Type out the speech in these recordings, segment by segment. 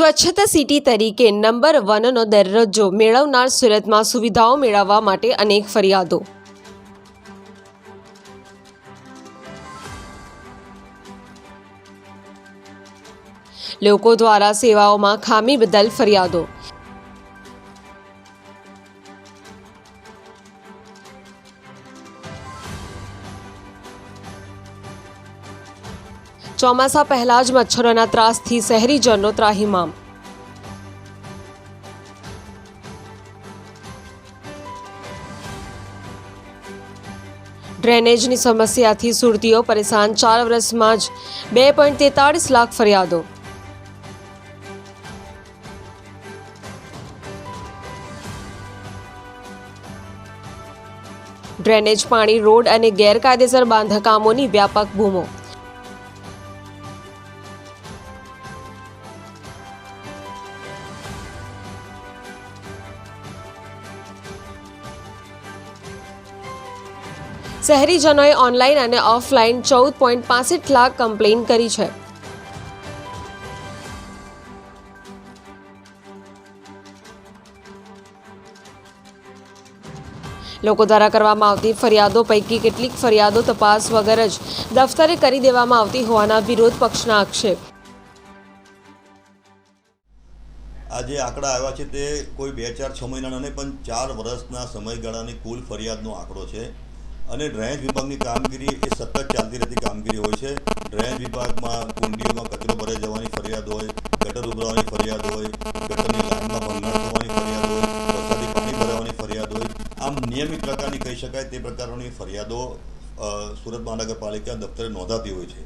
સ્વચ્છતા સિટી તરીકે નંબર વનનો દરજ્જો મેળવનાર સુરતમાં સુવિધાઓ મેળવવા માટે અનેક ફરિયાદો. લોકો દ્વારા સેવાઓમાં ખામી બદલ ફરિયાદો. ચોમાસા પહેલા જ મચ્છરોના ત્રાસથી શહેરીજનો ત્રાહિમામ. ડ્રેનેજની સમસ્યાથી સુરતીઓ પરેશાન. ચાર વર્ષમાં જ બે પોઈન્ટ તેતાળીસ લાખ ફરિયાદો. ડ્રેનેજ પાણી રોડ અને ગેરકાયદેસર બાંધકામોની વ્યાપક બૂમો. શહેરીજનોએ ઓનલાઈન અને ઓફલાઈન ચૌદ પોઈન્ટ પાસઠ લાખ કમ્પ્લેન કરી છે. લોકો દ્વારા કરવામાં આવતી ફરિયાદો પૈકી કેટલીક ફરિયાદો તપાસ વગર જ દફતરે કરી દેવામાં આવતી હોવાના વિરોધ પક્ષના આક્ષેપ. આજે આંકડા આવ્યા છે તે કોઈ બે ચાર છ મહિનાના નહીં, પણ ચાર વર્ષના સમયગાળાની કુલ ફરિયાદનો આંકડો છે. અને ડ્રેનેજ વિભાગની કામગીરી એ સતત ચાલતી રહેતી કામગીરી હોય છે. ડ્રેનેજ વિભાગમાં કુંડીઓમાં કચરો ભરાઈ જવાની ફરિયાદ હોય, ગટર ઉભરાવાની ફરિયાદ હોય, ગટરની લાઇનમાં ભંગાણ થવાની ફરિયાદ હોય, વરસાદી પાણી ભરાવાની ફરિયાદ હોય. આમ નિયમિત પ્રકારની કહી શકાય તે પ્રકારોની ફરિયાદો સુરત મહાનગરપાલિકા દફતરે નોંધાતી હોય છે.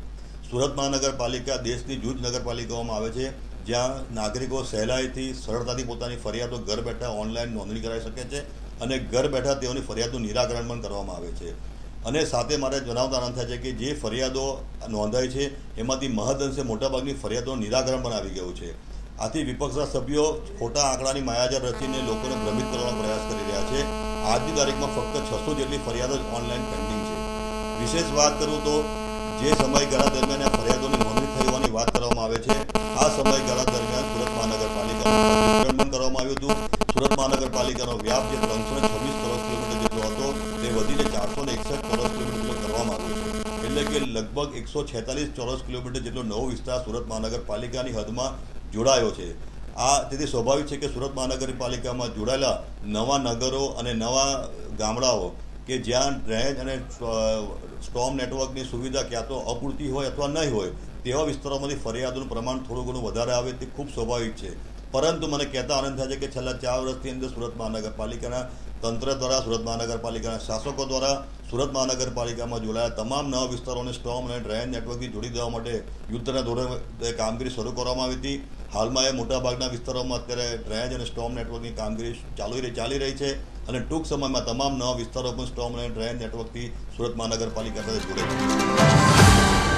સુરત મહાનગરપાલિકા દેશની જૂજ નગરપાલિકાઓમાં આવે છે, જ્યાં નાગરિકો સહેલાઈથી સરળતાથી પોતાની ફરિયાદો ઘર બેઠા ઓનલાઈન નોંધણી કરાવી શકે છે. અને ઘર બેઠા તેઓની ફરિયાદનું નિરાકરણ પણ કરવામાં આવે છે. અને સાથે મારે જણાવતા આનંદ થાય છે કે જે ફરિયાદો નોંધાય છે, એમાંથી મહદઅંશે મોટાભાગની ફરિયાદોનું નિરાકરણ પણ આવી ગયું છે. આથી વિપક્ષના સભ્યો ખોટા આંકડાની માયાજાળ રચીને લોકોને ભ્રમિત કરવાનો પ્રયાસ કરી રહ્યા છે. આજની તારીખમાં ફક્ત છસો જેટલી ફરિયાદો જ ઓનલાઈન પેન્ડિંગ છે. વિશેષ વાત કરું તો જે સમયગાળા દરમિયાન ફરિયાદોની નોંધણી થઈ હોવાની વાત કરવામાં આવે છે, આ સમયગાળા દરમિયાન સુરત મહાનગરપાલિકાનું કરવામાં આવ્યું હતું. સુરત વ્યાપ જે ત્રણસો છવ્વીસ ચોરસ કિલોમીટર જેટલો હતો, તે વધીને ચારસો એકસઠ ચોરસ કિલોમીટર કરવામાં આવ્યો છે. એટલે કે લગભગ એકસો છેતાલીસ ચોરસ કિલોમીટર જેટલો નવો વિસ્તાર સુરત મહાનગરપાલિકાની હદમાં જોડાયો છે. આ તેથી સ્વાભાવિક છે કે સુરત મહાનગરપાલિકામાં જોડાયેલા નવા નગરો અને નવા ગામડાઓ કે જ્યાં ડ્રેનેજ અને સ્ટોમ નેટવર્કની સુવિધા ક્યાં તો અપૂરતી હોય અથવા નહીં હોય, તેવા વિસ્તારોમાંથી ફરિયાદોનું પ્રમાણ થોડું ઘણું વધારે આવે તે ખૂબ સ્વાભાવિક છે. પરંતુ મને કહેતા આનંદ થાય છે કે છેલ્લા ચાર વર્ષથી અંદર સુરત મહાનગરપાલિકાના તંત્ર દ્વારા, સુરત મહાનગરપાલિકાના શાસકો દ્વારા, સુરત મહાનગરપાલિકામાં જોડાયા તમામ નવા વિસ્તારોને સ્ટોમ અને ડ્રેન નેટવર્કથી જોડી દેવા માટે યુદ્ધના ધોરણે કામગીરી શરૂ કરવામાં આવી હતી. હાલમાં એ મોટાભાગના વિસ્તારોમાં અત્યારે ડ્રેનેજ અને સ્ટોમ નેટવર્કની કામગીરી ચાલુ રહી, ચાલી રહી છે અને ટૂંક સમયમાં તમામ નવા વિસ્તારો પણ સ્ટોમ અને ડ્રેન નેટવર્કથી સુરત મહાનગરપાલિકા સાથે જોડાઈ જશે